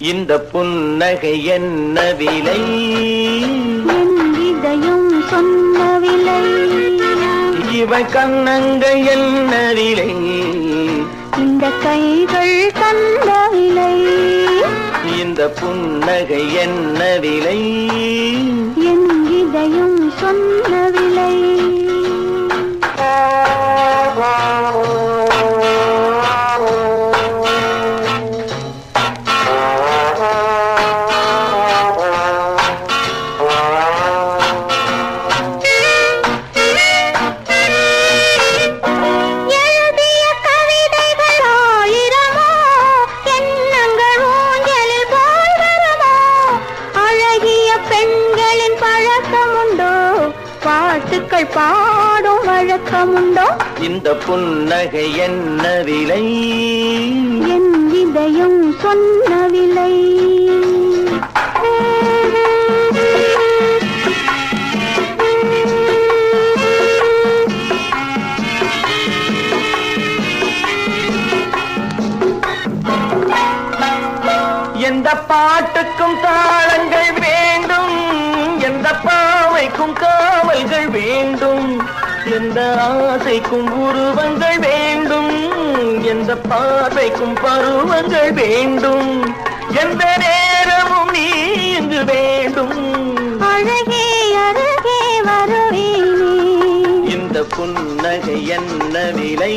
இந்த புன்னகை என்ன விலை? இதயம் சொன்ன விலை. இவன் கண்ணங்கை என்ன விலை? இந்த கைகள் தந்த விலை. இந்த புன்னகை என்ன விலை? என் இதயம் சொன்ன விலை பெண்களின் பழக்கமுண்டோ? பாட்டுக்கள் பாடும் வழக்கமுண்டோ? இந்த புன்னகை என்ன விலை என் இதயம் சொன்ன விலை எந்த பாட்டுக்கும் தாளங்கள் எந்த ஆசைக்கும் உருவங்கள் வேண்டும் எந்த பார்வைக்கும் பருவங்கள் வேண்டும் எந்த நேரமும் நீ இங்கு வேண்டும். அழகே அருகே வருவேனே இந்த புன்னகை என்ன விலை?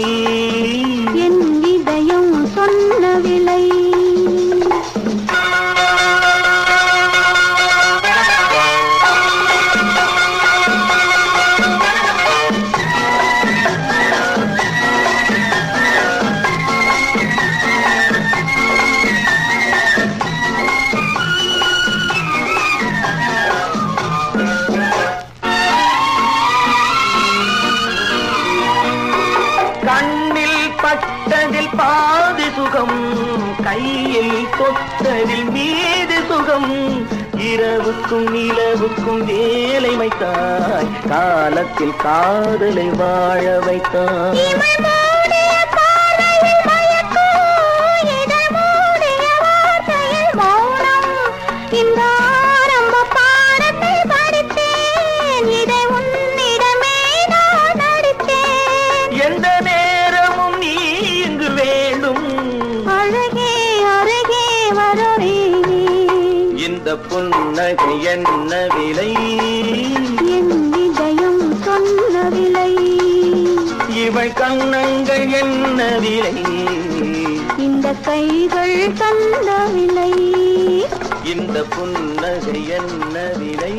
கண்ணில் பட்டதில் பாதி சுகம் கையில் கொத்ததில் மீது சுகம். இரவுக்கும் நிலவுக்கும் வேலை வைத்தாய் காலத்தில் காதலை வாழ வைத்தாய். வருவேனே, இந்த புன்னகை என்ன விலை? என் இதயம் சொன்ன விலை. இவள் கண்ணங்கள் என்ன விலை? இந்த கைகள் தந்த விலை. இந்த புன்னகை என்ன விலை?